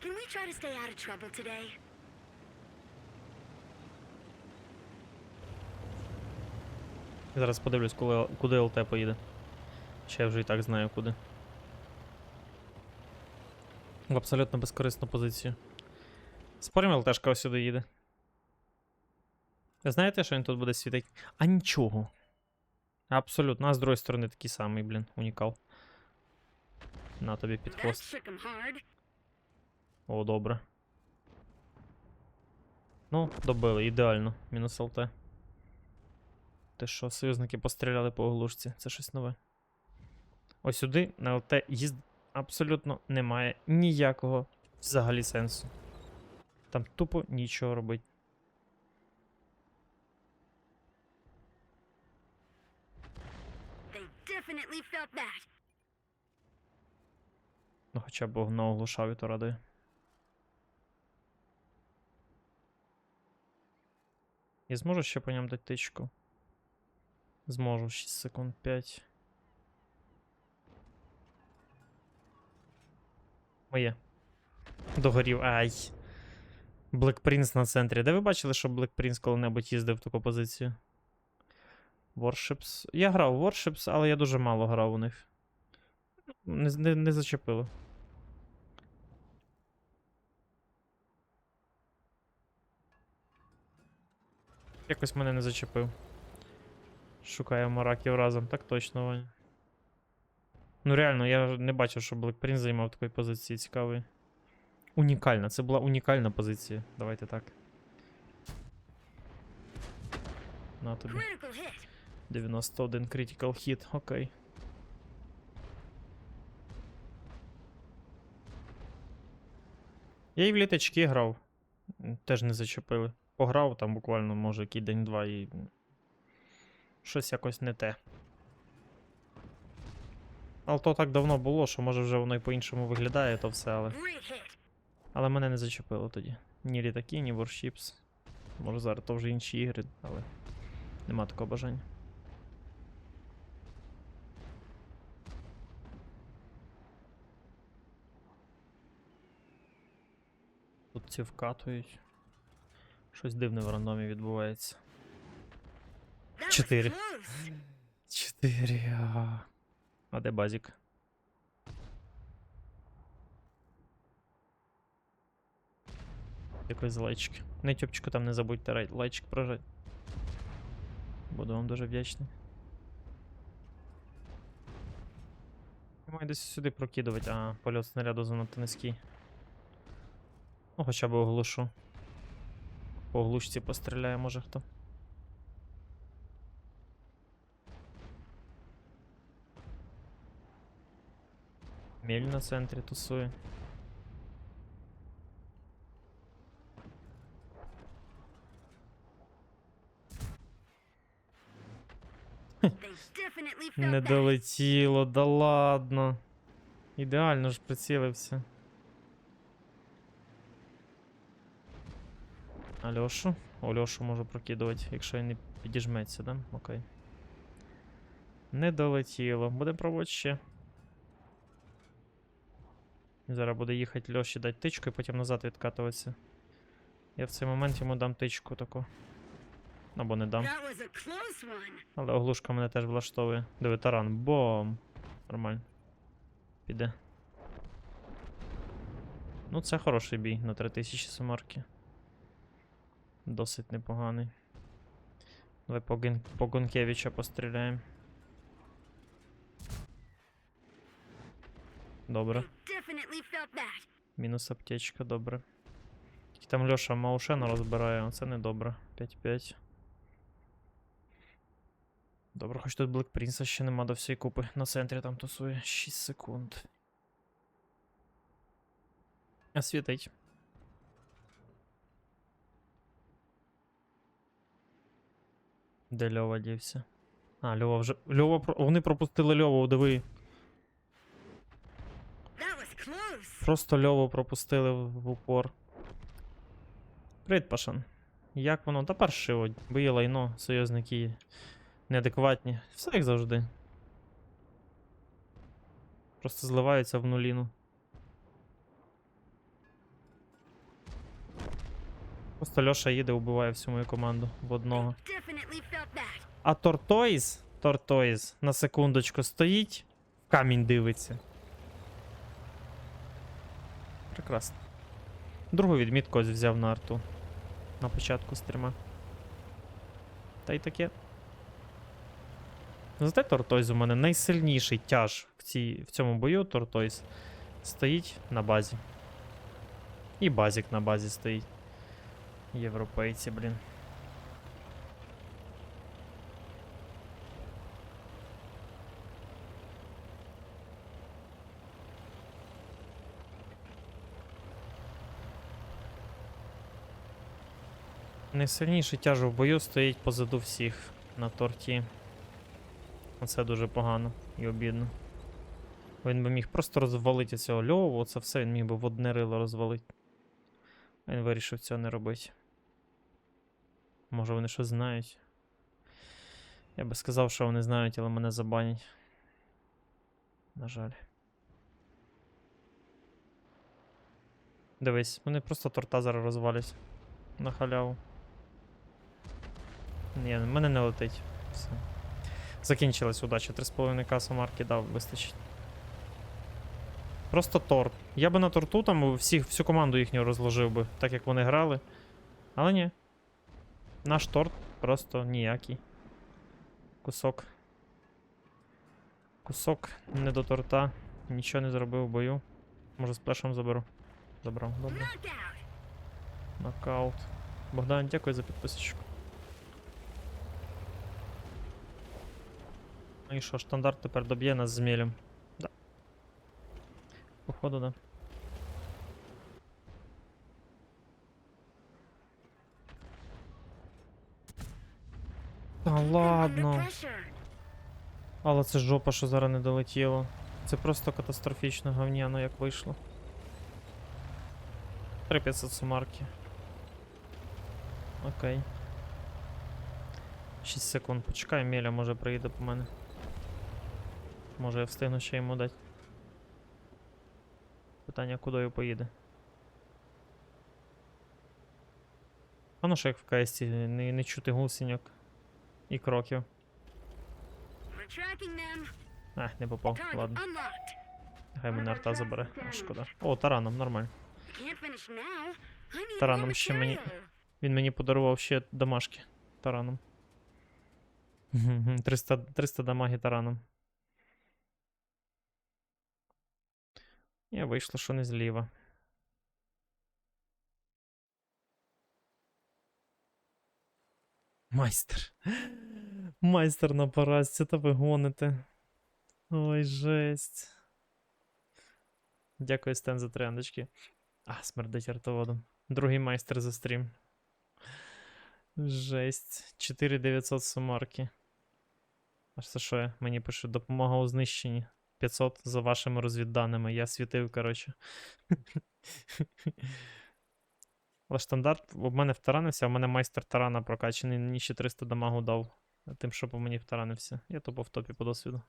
Can we try to stay out of trouble today? Зараз подивлюсь, коли, куди ЛТ поїде. Чи я вже і так знаю куди. В абсолютно безкорисну позицію. Спорим, ЛТшка ось сюди їде. Знаєте, що він тут буде світити? А нічого. Абсолютно. А з другої сторони такий самий, блін, унікал. На тобі під О, добре. Ну, добили, ідеально. Мінус ЛТ. Те що, союзники постріляли по оглушці, це щось нове. Ось сюди на ЛТ їзд абсолютно немає ніякого взагалі сенсу. Там тупо нічого робить. Ну, хоча б Бог оглушав і то радує. Я зможу ще по ньому дати тичку? Зможу, 6 секунд 5. Моє. Догорів. Ай. Black Prince на центрі. Де ви бачили, що Black Prince коли-небудь їздив в таку позицію? Warships. Я грав в Warships, але я дуже мало грав у них. Не, не, не зачепило. Якось мене не зачепив. Шукаємо раків разом, так точно, Ваня. Ну реально, я не бачив, що Prince займав такої позиції цікавої. Унікальна, це була унікальна позиція. Давайте так. На тобі. 91 critical hit, окей. Я і в літачки грав. Теж не зачепили. Пограв там буквально, може, який день-два і. Щось якось не те. Але то так давно було, що може вже воно і по-іншому виглядає, то все, але. Але мене не зачепило тоді. Ні літаки, ні Warships. Може зараз то вже інші ігри, але нема такого бажання. Тут ці вкатують. Щось дивне в рандомі відбувається. Чотири. Чотири. А, де базік? Якось лайчик. На тюбчику там не забудьте лайчик прожать. Буду вам дуже вдячний. Маю десь сюди прокидувати, а польот снаряду занадто низький. Ну, хоча б оглушу. По оглушці постріляє, може хто. Мель на центрі тусує. Не долетіло, да ладно. Ідеально ж прицілився. Альошу? Ольошу можу прокидувати, якщо він не підіжметься, да? Окей. Не долетіло. Будемо пробувати ще. Зараз буде їхати Льоші дати тичку і потім назад відкатуватися. Я в цей момент йому дам тичку таку. Або не дам. Але оглушка мене теж влаштовує. Диви, таран. Бом. Нормально. Піде. Ну, це хороший бій на 3000 сумарки. Досить непоганий. Давай по, Ген... по Гонкевича постріляємо. Добре. Мінус аптечка, добре. Тільки там Льоша Маушена розбирає, це не добре. 5-5. Добре, хоч тут Блек Принца ще нема до всієї купи. На центрі там тусує 6 секунд. А Де Льова дівся? А, Льова вже. Льова Вони пропустили Льову, диви. Просто Льову пропустили в, в упор. Привіт, Пашан. Як воно? Та паршиво. Бої лайно, союзники неадекватні. Все як завжди. Просто зливаються в нуліну. Просто Льоша їде, убиває всю мою команду в одного. А Тортойз, Тортойз, на секундочку стоїть, в камінь дивиться. Прекрасно. Другу відмітку ось взяв на арту. На початку стріма. Та й таке. Зате Тортойз у мене найсильніший тяж в, цій, в цьому бою. Тортойз стоїть на базі. І базік на базі стоїть. Європейці, блін. Найсильніший тяж в бою стоїть позаду всіх на торті. Оце дуже погано і обідно. Він би міг просто розвалити цього льову, оце все він міг би в одне рило розвалити. Він вирішив цього не робити. Може вони щось знають. Я би сказав, що вони знають, але мене забанять. На жаль. Дивись, вони просто торта зараз розвалять. На халяву. Ні, в мене не летить. Все. Закінчилась удача. 3,5 каса марки дав, вистачить. Просто торт. Я би на торту там всіх, всю команду їхню розложив би, так як вони грали. Але ні. Наш торт просто ніякий. Кусок. Кусок не до торта. Нічого не зробив в бою. Може, з плешем заберу. Забрав, добре. Нокаут. Богдан, дякую за підписочку. Ну і що, штандарт тепер доб'є нас з мілем. Да. Походу, да. Та ладно. Але це жопа, що зараз не долетіло. Це просто катастрофічно говняно, як вийшло. 3500 сумарки. Окей. 6 секунд. Почекай, Меля може приїде по мене. Може я встигну ще йому дати. Питання, куди поїде. А ну що як в КС не, не чути гусеньок і кроків. А, не попав, ладно. Хай мене арта забере. Шкода. О, тараном, нормально. Тараном ще мені. Він мені подарував ще домашки тараном. 300, 300 дамаги тараном. І вийшло, що не зліва. Майстер. Майстер на поразці, та ви гоните. Ой, жесть. Дякую, Стен, за трояндочки. А, смердить артоводом. Другий майстер за стрім. Жесть. 4900 сумарки. А це що я? Мені пише допомога у знищенні. 500 за вашими розвідданими. Я світив, коротше. Але стандарт у мене втаранився, в мене майстер тарана прокачаний, мені ще 300 дамагу дав. Тим, що по мені втаранився. Я тупо в топі по досвіду.